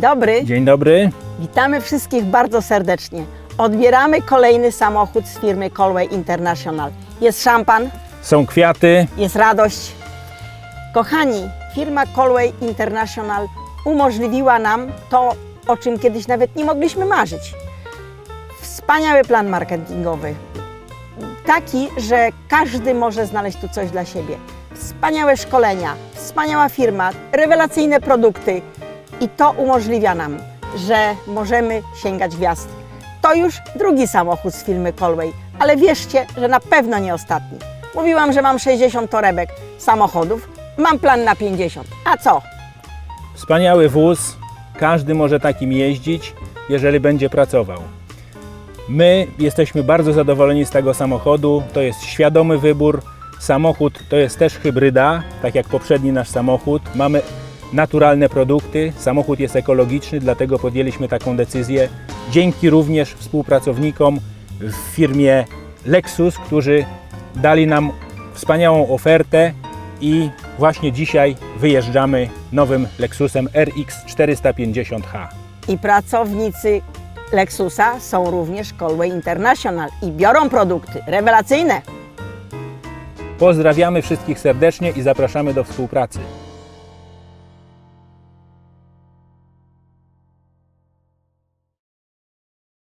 Dzień dobry. Dzień dobry. Witamy wszystkich bardzo serdecznie. Odbieramy kolejny samochód z firmy Colway International. Jest szampan, Są kwiaty. jest radość. Kochani, firma Colway International umożliwiła nam to, o czym kiedyś nawet nie mogliśmy marzyć. Wspaniały plan marketingowy. Taki, że każdy może znaleźć tu coś dla siebie. Wspaniałe szkolenia, wspaniała firma, rewelacyjne produkty i to umożliwia nam, że możemy sięgać gwiazd. To już drugi samochód z firmy Colway, ale wierzcie, że na pewno nie ostatni. Mówiłam, że mam 60 torebek samochodów, mam plan na 50. A co? Wspaniały wóz. Każdy może takim jeździć, jeżeli będzie pracował. My jesteśmy bardzo zadowoleni z tego samochodu. To jest świadomy wybór. Samochód to jest też hybryda, tak jak poprzedni nasz samochód. Mamy naturalne produkty. Samochód jest ekologiczny, dlatego podjęliśmy taką decyzję. Dzięki również współpracownikom w firmie Lexus, którzy dali nam wspaniałą ofertę i właśnie dzisiaj wyjeżdżamy nowym Lexusem RX 450H. I pracownicy Lexusa są również Colway International i biorą produkty rewelacyjne. Pozdrawiamy wszystkich serdecznie i zapraszamy do współpracy.